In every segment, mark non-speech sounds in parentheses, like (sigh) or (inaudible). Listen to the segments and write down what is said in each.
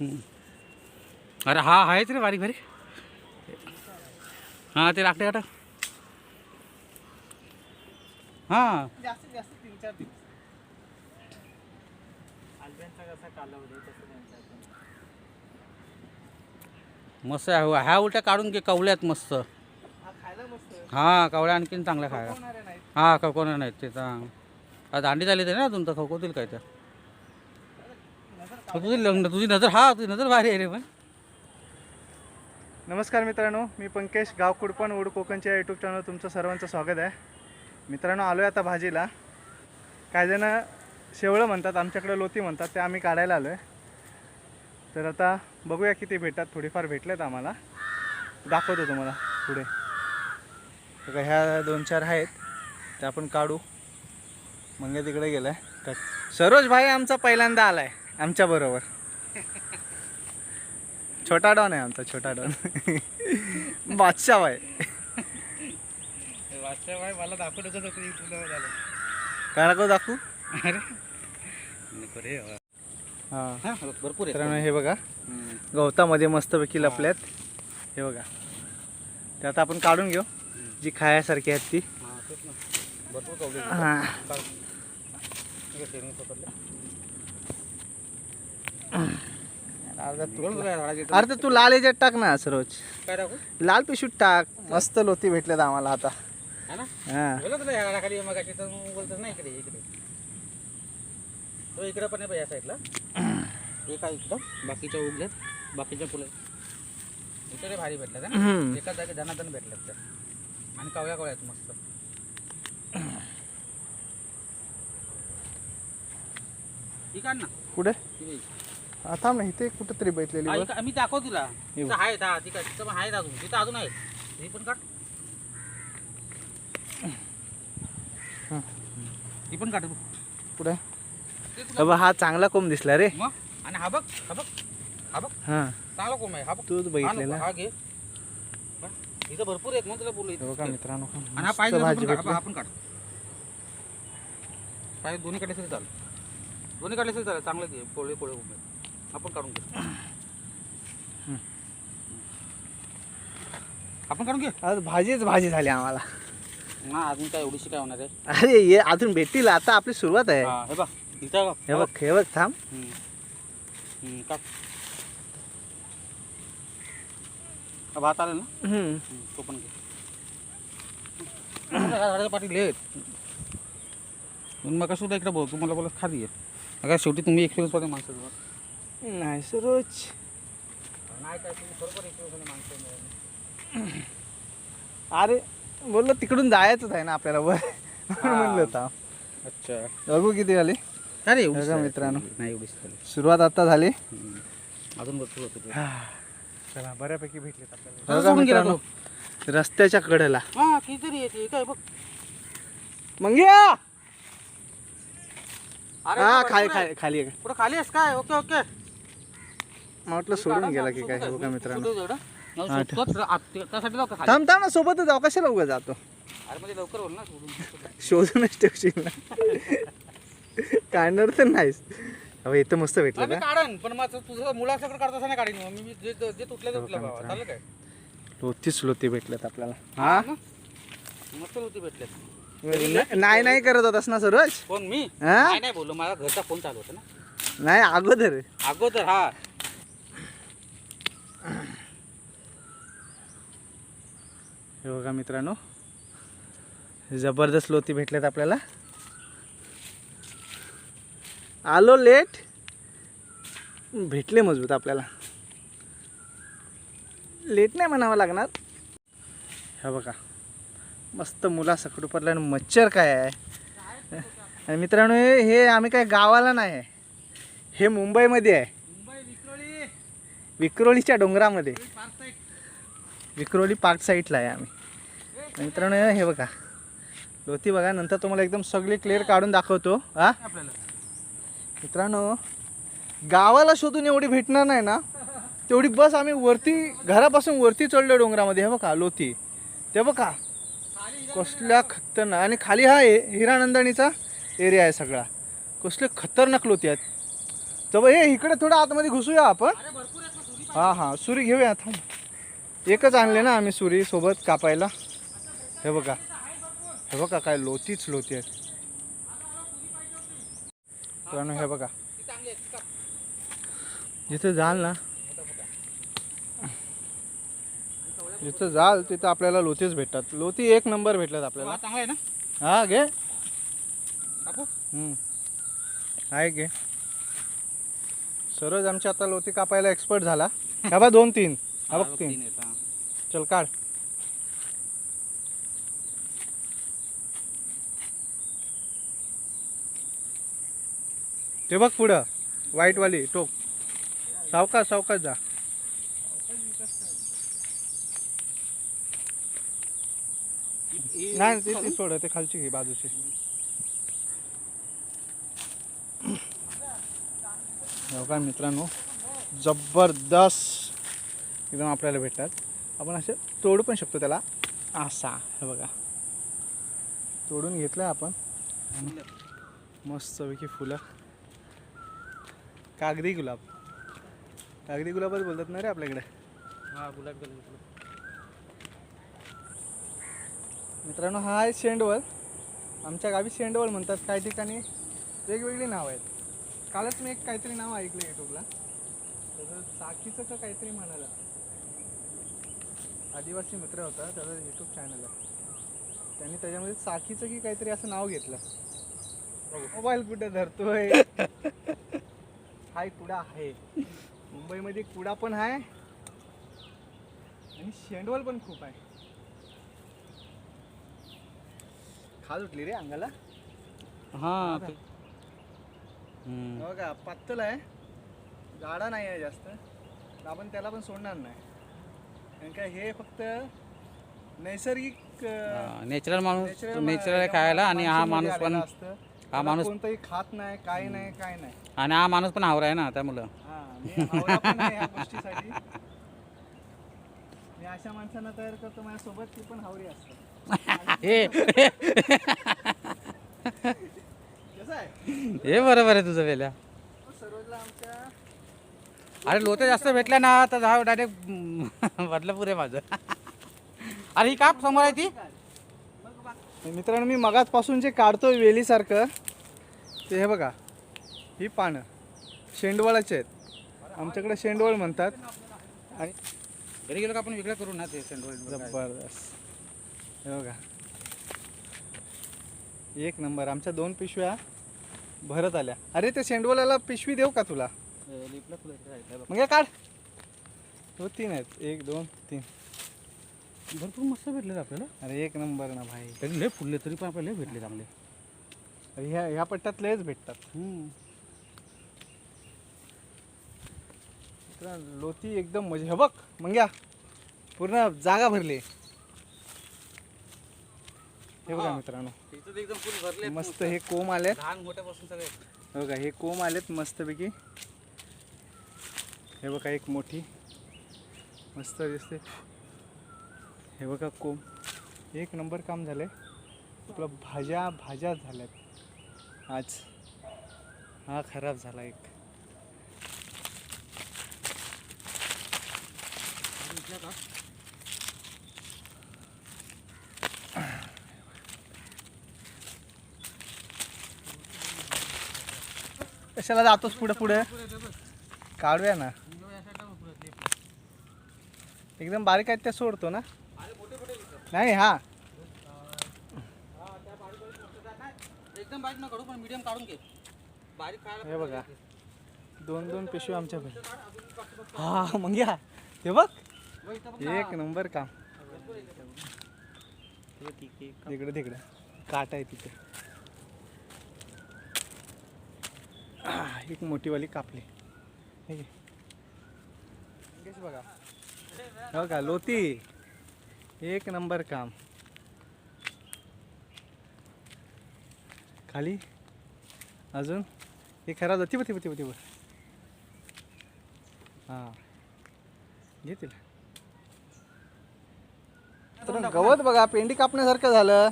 अरे हा आहेच रे बारीक बारीक हां ते लागते का हां. जास्तीत जास्त तीन चार दिवस. मस्त आहे ह्या उलट्या काढून घे कवल्यात मस्त. हा खायला मस्त आहे. हां कवळ्या आणखीन चांगल्या खायला. हां खवकोणार नाहीत ते दांडी झाली तर ना तुमचं? खवकोतील काय तर? नजर तुझी लग्न तुझी नजर हा तुझी नजर भारी आहे रे पण नमस्कार मित्रांनो मी पंकेश गाव कुडपण कोकणच्या यूट्यूब चॅनल तुमचं सर्वांचं स्वागत आहे. मित्रांनो आलो आहे आता भाजीला. काही जण शेवळं म्हणतात आमच्याकडे लोती म्हणतात ते आम्ही काढायला आलो आहे तर आता बघूया किती भेटतात थोडीफार भेटलेत आम्हाला. दाखवतो तुम्हाला पुढे. बघा ह्या दोन चार आहेत त्या आपण काढू. मंगे तिकडे गेलाय. तर सरोज भाई आमचा पहिल्यांदा आला आहे आमच्या बरोबर. छोटा डॉन आहे आमचा छोटा डॉन. बादशाह भाई. मला दाखवलं तुला झालं. काय नको दाखवू? अरे नको रे. हां. हां भरपूर आहे. हे बघा. गवतामध्ये मस्तपैकी लपल्यात. हे बघा. ते आता आपण काढून घेऊ. जी खायासारखी आहेत ती. हां तेच ना भरपूर कवले हां काढ. ठीक आहे, शेणी पकडलं. अर्धा बघ तुकडा. तुला झाडाची इथं. अरे तर तू लाल याच्यात टाक ना सरोज लाल पिशूट टाक. मस्त लोती भेटल्यात आम्हाला आता. तर इकडे इकडे. तो इकडे पण या साईडला. एक आहे इकडं बाकीच्या उगल्यात बाकीच्या फुलं इकडे भारी ना. एका जागी धनाधन भेटल्यात त्या आणि कवळ्या कवळ्यात मस्त. ठीक आहे ना. कुठे? थांब ना इथे कुठं तरी बैठलेली हा. इकडं- मी दाखव तुला. हे तिथं आहे हा तिथं पण आहे अजून. तिथं अजून आहे ही पण काढ. हं. ती पण काढ. कुठे? ते तुला- अबा हा चांगला कोंब दिसला रे. मग? आणि हा बघ हा बघ हा बघ. हां. चांगला कोंब आहे हा बघ. तूच हा बघितलेला हा घे. बघ, इथं भरपूर आहेत मग तुला बोलू हे इथं. बघा मित्रांनो आणि हा मस्त भाजी भेटली. आपण काढ. पाय दोन्ही काढले तरी चालेल. दोन्ही काढले तरी चालेल चांगले ते पोळे पोळे कोंब आहेत. आपण काढून घे आपण काढून घे आज भाजीच भाजी झाली आम्हाला. ना अजून काय एवढीशी काय होणार आहे? अरे ये अजून भेटतील आता आपली सुरुवात आहे. हा, हे बघ इथं बघ. हे बघ हे बघ थांब. हम्म. हम्म, काढ. हा भात आला ना? हम्म. हम्म, तो पण घे. झाडाच्या पाठी लेट. मग सुद्धा इकडे बोल तुम्हाला बोलत खाली आहे. अगं शेवटी तुम्ही एक्सपिरियन्समध्ये माणसं आहात. नाही सरोज. अरे बोललो तिकडून जायचंच आहे ना आपल्याला वर. म्हणलं होता. अच्छा. बघू किती झाली. अरे बघा मित्रांनो. नाही एवढीच झाली. सुरुवात आता झाली. अजून भरपूर होतं ते. चला बऱ्यापैकी भेटलेत आपल्याला. कसं बघा सोडून गेला मित्रांनो रस्त्याच्या कडेला. हा कितीतरी येते काय बघ. मंग्या अरे हा खाली. खाली खाली. आहे. पुढं खाली आहेस काय? Okay okay. मला वाटलं सोडून गेला की काय बघा मित्रांनो? हा, त्यासाठी जाऊ का खाली? थांब थांब ना सोबतच जाऊ. कशाला उगा जातो? अरे म्हणजे लवकर बोल ना सोडून शोधूनच ठेवशील ना. काढणार तर नाहीस. अहो इथं मस्त भेटलं का काढन पण मग तुझं असं नाही काढीन मग. मी जे जे तुटलं ते तुटलं बाबा चालेल काय? लोतीच लोती भेटल्यात आपल्याला. हा ना? मस्त होती भेटले नाही नाही करत होतास ना सरोज? कोण मी? हा? नाही नाही बोललो माझा घरचा फोन चालू होता ना. नाही अगोदर. अगोदर हा. हे बघा मित्रांनो जबरदस्त लोती भेटल्यात आपल्याला. आलो लेट. भेटले मजबूत आपल्याला. लेट नाही म्हणावं लागणार. हे बघा मस्त मुला सकट पडला आणि मच्छर काय आहे. आणि मित्रांनो हे आम्ही काय गावाला नाही आहे. हे मुंबईमध्ये आहे. विक्रोळीच्या डोंगरामध्ये. विक्रोळी पार्क साईडला आहे आम्ही. मित्रांनो हे बघा. लोती बघा नंतर तुम्हाला एकदम सगळी क्लिअर काढून दाखवतो हा? मित्रांनो गावाला शोधून एवढी भेटणार नाही ना? तेवढी बस आम्ही वरती घरापासून वरती चढलो डोंगरामध्ये. हे बघा लोती. ते बघा. कसल्या खतरनाक आणि खाली हा ए हिरानंदणीचा एरिया आहे सगळा. कसले खतरनाक लोती आहेत. तर हे इकडे थोडं आतमध्ये घुसूया आपण. हां हां. सुरी घेऊया थांब. एकच आणले ना आम्ही सुरी सोबत कापायला. हे बघा. हे बघा काय लोतीच लोती आहेत. मित्रांनो हे बघा? जिथे जाल ना जिथं जाल तिथं आपल्याला लोतीच भेटतात. लोती एक नंबर भेटतात आपल्याला. हा चांगला आहे ना? हा घे. कापू? हम्म. आहे घे. सरज आमच्या आता लोती कापायला एक्सपर्ट झाला. हा बा दोन तीन. हा बघ तीन. चल काढ. ते बघ पुढं. वाईटवाली टोक. सावकाश सावकाश जा. नाही ते ती सोड ते खालची घे बाजूची. हो काय मित्रांनो? जबरदस्त एकदम आपल्याला भेटतात. आपण असे तोडू पण शकतो त्याला. असा हे बघा. तोडून घेतलं आपण. मस्तपैकी फुलं. कागदी गुलाब. कागदी गुलाबच बोलतात ना रे आपल्याकडे. हा गुलाबी. मित्रांनो हा आहे शेंडवळ. आमच्या गावी शेंडवळ म्हणतात. काही ठिकाणी वेगवेगळी नावं आहेत. कालच मी एक काहीतरी नाव ऐकलं यूट्यूबला त्याचं चाकीचं का काहीतरी म्हणाला. आदिवासी मित्र होता त्याचा यूट्यूब चॅनल आहे. त्यांनी त्याच्यामध्ये चाकीचं की काहीतरी असं नाव घेतलं. मोबाईल कुठे धरतोय? (laughs) हाय कुडा आहे. मुंबईमध्ये कुडा पण आहे आणि शेंडवळ पण खूप आहे. खाज उठली रे अंगाला? हा. ते- हम्म. बघा पातळ आहे. गाडा नाही आहे जास्त. तर आपण त्याला पण सोडणार नाही. कारण काय हे फक्त नैसर्गिक हा, नॅचरल माणूस नॅचरल खायला आणि हा माणूस पण असतं. हा माणूस कोणतंही खात नाही काय नाही काय नाही. आणि हा माणूस पण हावरा आहे ना त्यामुळं हा मी हावरा पण आहे ह्या (laughs) गोष्टीसाठी. मी अशा माणसांना तयार करतो माझ्यासोबत ती पण हावरी असतात हे. (laughs) कसं आहे? हे बरोबर आहे तुझं वेल्या. आमच्या अरे लोते जास्त भेटल्या ना तर हा डायरेक्ट (laughs) बदलापूर आहे माझं. अरे ही का समोर आहे ती? मित्रांनो मी मगाचपासून जे काढतोय वेलीसारखं ते हे बघा ही पानं शेंडवळाचे आहेत. आमच्याकडे शेंडवळ म्हणतात. आणि घरी गेलो का आपण वेगळं करू ना ते सेंट्रल जबरदस्त. हे बघा. एक नंबर आमच्या दोन पिशव्या भरत आल्या. अरे ते शेंडवळाला पिशवी देऊ का तुला? मग काढ. हो तीन आहेत. एक दोन तीन. भरपूर मस्त भेटले आपल्याला. अरे एक नंबर ना भाई. तरी लय फुडले तरी पण आपल्याला लय भेटले चांगले. अरे ह्या ह्या पट्ट्यात लयच भेटतात. लोती एकदम मजे हे बघ मंग्या पूर्ण जागा भरली. हे बघा हा. मित्रांनो. एकदम फुल भरले मस्त हे कोंब आलेत. लहान मोठ्यापासून सगळे हे बघा हे कोंब आलेत मस्तपैकी. हे बघा एक मोठी. मस्त दिसते. हे बघा कोंब एक नंबर काम झालं आहे आपलं भाज्या भाज्या झाल्यात. आज हा खराब झाला एक. कशाला जातोस पुढे पुढे? काढूया ना. एकदम बारीक आहेत त्या सोडतो ना. नाही हा. एकदम बारीक पण मीडियम काढून घे. बारीक हे बघा. दोन दोन पिशवी आमच्या हा मग या. हे बघ. एक नंबर काम. तिकडे तिकडे. काट आहे तिथे. एक मोठीवाली कापली. बघा. हो का लोती? एक नंबर काम. खाली? अजून? हे खराब ती ती ती ती हां. घेतील तर गवत बघा पेंडी कापण्यासारखं झालं.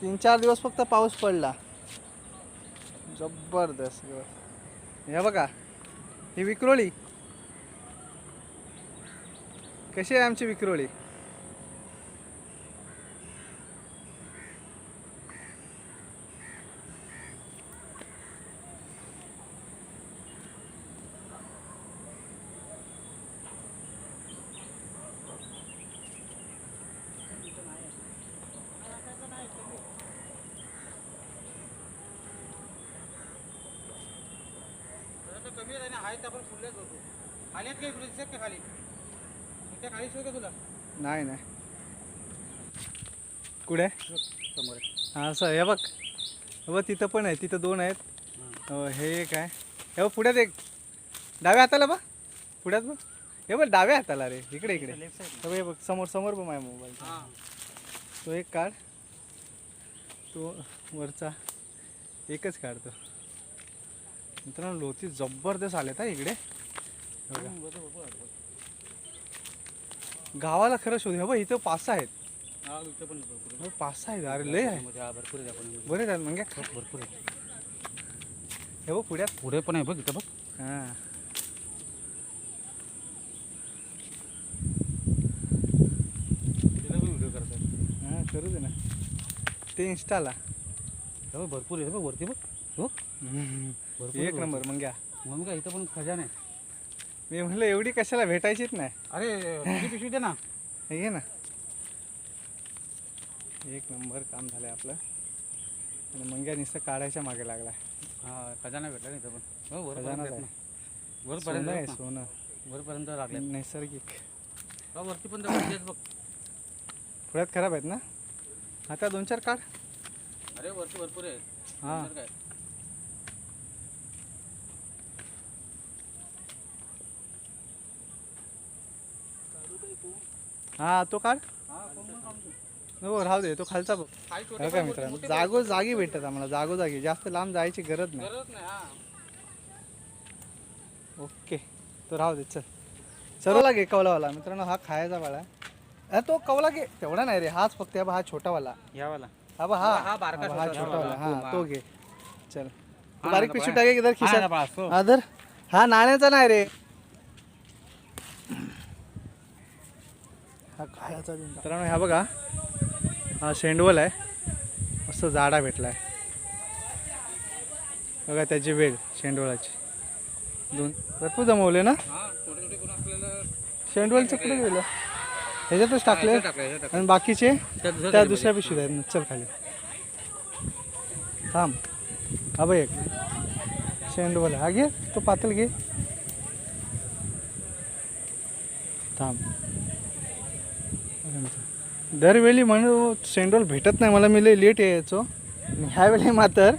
तीन चार दिवस फक्त पाऊस पडला. जबरदस्त हे बघा. ही विक्रोळी. कशी आहे आमची विक्रोळी? तर कमी आहे ना आहेत आपण फुललेच होतो. खाली काही दिसत का खाली इथे खाली शिव का तुला नाही नाही. कुठे? समोर. हा असं हे बघ. हे बघ तिथं पण आहे. तिथं दोन आहेत. हो, हे एक आहे. हे बघ पुढ्यात एक. डाव्या हाताला बघ. पुढ्यात बघ. हे बघ डाव्या हाताला रे. इकडे इकडे. हे बघ, हे बघ समोर समोर बघ माझ्या मोबाईल हां. तो एक काढ. तो वरचा. एकच काढतो मित्रांनो लोती जबरदस्त आलेत हा इकडे. बघा. गावाला खरं शोध. हे बघ इथं पाच सहा आहेत. हा इथं पण भरपूर हे पाच सहा आहेत. अरे लय आहे. हा भरपूर आहे आपण. बरे आहेत मग भरपूर आहे हे बघ पुढ्यात. पुढे पण आहे बघ इथं बघ. हां. तिला पण व्हिडिओ करतात हां करू दे ना. ते इन्स्टाला हे बघ भरपूर आहे हे बघ वरती बघ. हो भरपूर एक नंबर मग घ्या. म्हणून काय इथं पण खजान. आहे मी म्हणलं एवढी कशाला भेटायचीच नाही. अरे तुझी पिशवी दे ना. हे घे ना. एक नंबर काम झालंय आपलं. आणि मंग्या नुसतं काढायच्या मागे लागला हा खजाना भेटला नाही पण. हो खजानाच वरपर्यंत सोनं आहे वरपर्यंत लागले नैसर्गिक. वरती पण बघ. पुढ्यात खराब आहेत ना? आता दोन चार काढ. अरे वरती भरपूर आहे. हां. नंतर काय? हां तो काढ. हा राहू दे तो खालचा बघ. हो का मित्रांनो जागो जागी भेटतात आम्हाला जागोजागी जास्त लांब जायची गरज नाही. ओके तो राहू दे चल. सर्वला घे कवलावाला मित्रांनो हा खायचा वाला आहे. तो कवला घे तेवढा नाही रे हाच फक्त हा हा छोटावाला. यावाला. हा बघ हा. हा छोटावाला. वाला. हा. तो घे. चल. बारीक पिशवी. टाके इधर धर. हा नाण्याचा नाही रे. खायचा मित्रांनो ह्या बघा. हा शेंडवल आहे. मस्त जाडा भेटलाय. बघा त्याची वेळ शेंडवळाची. दोन भरपूर जमवले ना? हा शेंडवलचं कुठे गेलं ह्याच्यातच टाकले. आणि बाकीचे? त्या दुसऱ्या पिशवीत आहेत ना. चल खाली. थांब. हा बघ एक. शेंडवल हा घे तो पातळ घे. थांब. दरवेळी म्हणून शेंडवल भेटत नाही. मला मी लय लेट यायचो. ह्यावेळी मात्र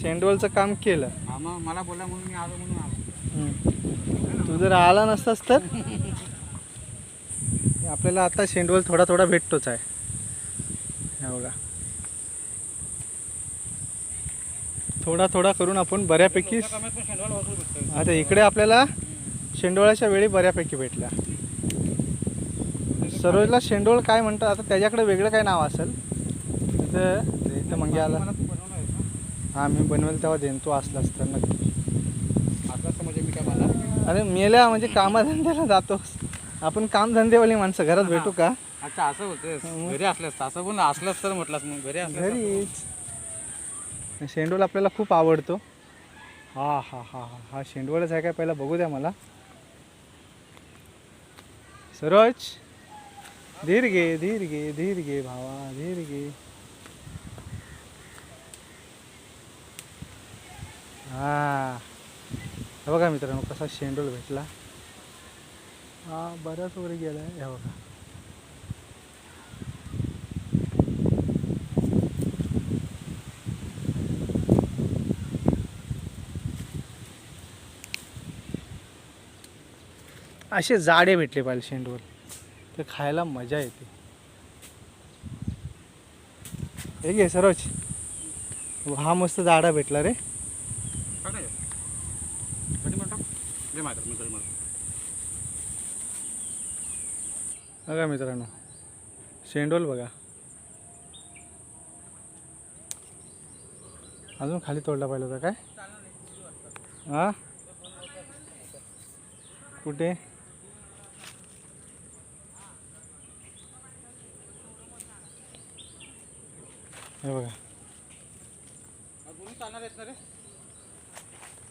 शेंडवलचं काम केलं. मला बोलला म्हणून मी आलो म्हणून आलो. तू जर आला नसतास तर? आपल्याला आता शेंडवल थोडा थोडा भेटतोच आहे. बघा. थोडा थोडा करून आपण बऱ्यापैकी. आता इकडे आपल्याला शेंडवळाच्या वेळी बऱ्यापैकी भेटल्या. सरोजला शेंडवळ काय म्हणतात? आता त्याच्याकडे वेगळं काय नाव असेल? तर इथं मंगे आला? हा मी बनवेल तेव्हा देईन तो असलास तर नक्की असं म्हणजे मी काय मला अरे मेल्या म्हणजे कामधंद्याला जातोस आपण कामधंदेवाली माणसं घरात भेटू का? अच्छा असं होतं घरी असलंस असं पण असलंच तर म्हटलंस मग. घरी असलं घरीच शेंडवल आपल्याला खूप आवडतो. हा हा हा हा. हा शेंडवलच आहे काय? पहिला बघू द्या मला. सरोज! धीर घे धीर घे धीर घे भावा धीर घे हा बघा मित्रांनो कसा शेंडूल भेटला. हा बऱ्याच वर गेला हे बघा. असे जाडे भेटले पाहिजे शेंडूल. ते खायला मजा येते. हे घे सरोज. हा मस्त जाडा भेटला रे. बघा मित्रांनो शेंडोल बघा. अजून खाली तोडला पाहिजे होता काय? हा? कुठे? हे बघा.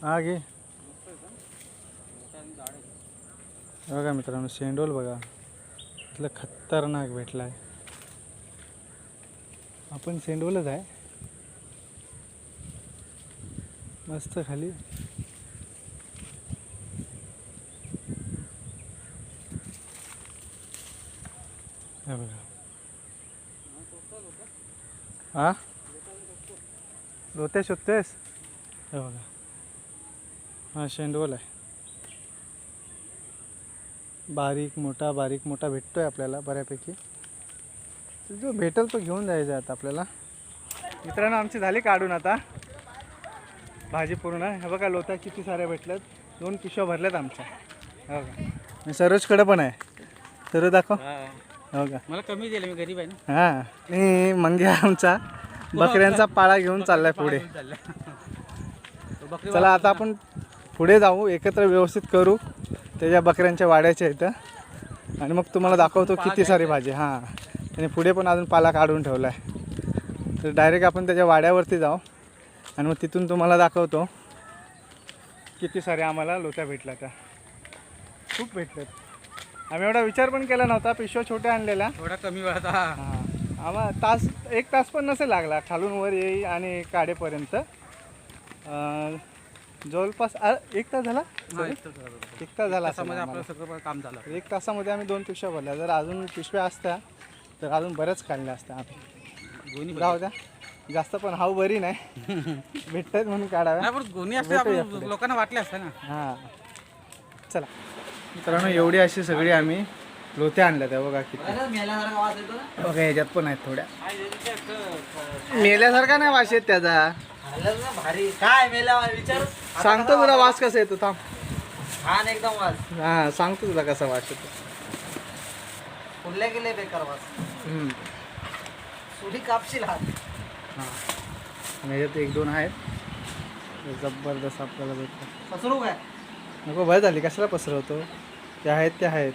हा, घे. हे बघा मित्रांनो शेंडोल बघा. इथलं खतरनाक भेटला आहे आपण शेंडोलच आहे. मस्त खाली. हे बघा. हा? लोत्या शोधतेस हे बघा. हा शेंडोल आहे. बारीक मोठा बारीक मोठा भेटतोय आपल्याला बऱ्यापैकी. जो भेटेल तो घेऊन जायचा आता आपल्याला. मित्रांनो आमची झाली काढून आता. भाजी पूर्ण. हे बघा लोत्या किती साऱ्या भेटल्यात. दोन पिशव्या भरल्यात आमच्या. हे आणि सरोजकडे पण आहे. सरोज दाखव. हा. बघा मला कमी दिलं मी गरीब आहे ना. हां. आणि मंग्या आमचा बकऱ्यांचा पाळा घेऊन चाललाय पुढे. बकरी चला आता आपण पुढे जाऊ एकत्र व्यवस्थित करू. त्याच्या बकऱ्यांच्या वाड्याच्या इथं आणि मग तुम्हाला दाखवतो किती सारी भाजी. हां. आणि पुढे पण अजून पाला काढून ठेवला आहे तर डायरेक्ट आपण त्याच्या वाड्यावरती जाऊ. आणि मग तिथून तुम्हाला दाखवतो किती सारे आम्हाला लोत्या भेटल्या त्या. खूप भेटल्यात. आम्ही एवढा विचार पण केला नव्हता पिशव्या छोट्या आणलेल्या. थोडा कमी वेळात हा. हां. आम्हाला तास एक तास पण नसेल लागला खालून वर येई आणि काढेपर्यंत. अं, जवळपास एक तास झाला? हा, एक तास झाला. बरोबर. एक तास झाला असेल तासामध्ये आम्हाला. आपलं सगळं काम झालं. एक तासामध्ये आम्ही दोन पिशव्या भरल्या. जर अजून पिशव्या असत्या तर अजून बऱ्याच काढल्या असत्या आम्ही. गोणी जाऊ द्या. जास्त पण हाव बरी नाही. (laughs) भेटतात म्हणून काढाव्या. नाही पण गोणी असते भेटूया आपण पुढे. लोकांना वाटले असते ना. हां. चला. मित्रांनो एवढी अशी सगळी आम्ही लोत्या आणल्या त्या बघा किती. बघा ह्याच्यात पण आहेत थोड्या. मेल्यासारखा नाही वास येत त्याचा. भारी. काय मेला विचार. सांगतो तुला वास? कसा येतो थांब. छान एकदम वाज हा सांगतो तुला कसा वास येतो. फुलले गेले बेकार. सुरी कापशील हात. हा. ह्याच्यात एक दोन आहेत. जबरदस्त आपल्याला भेटतं काय? नको भय झाली. कशाला पसरवतो? ते आहेत ते आहेत.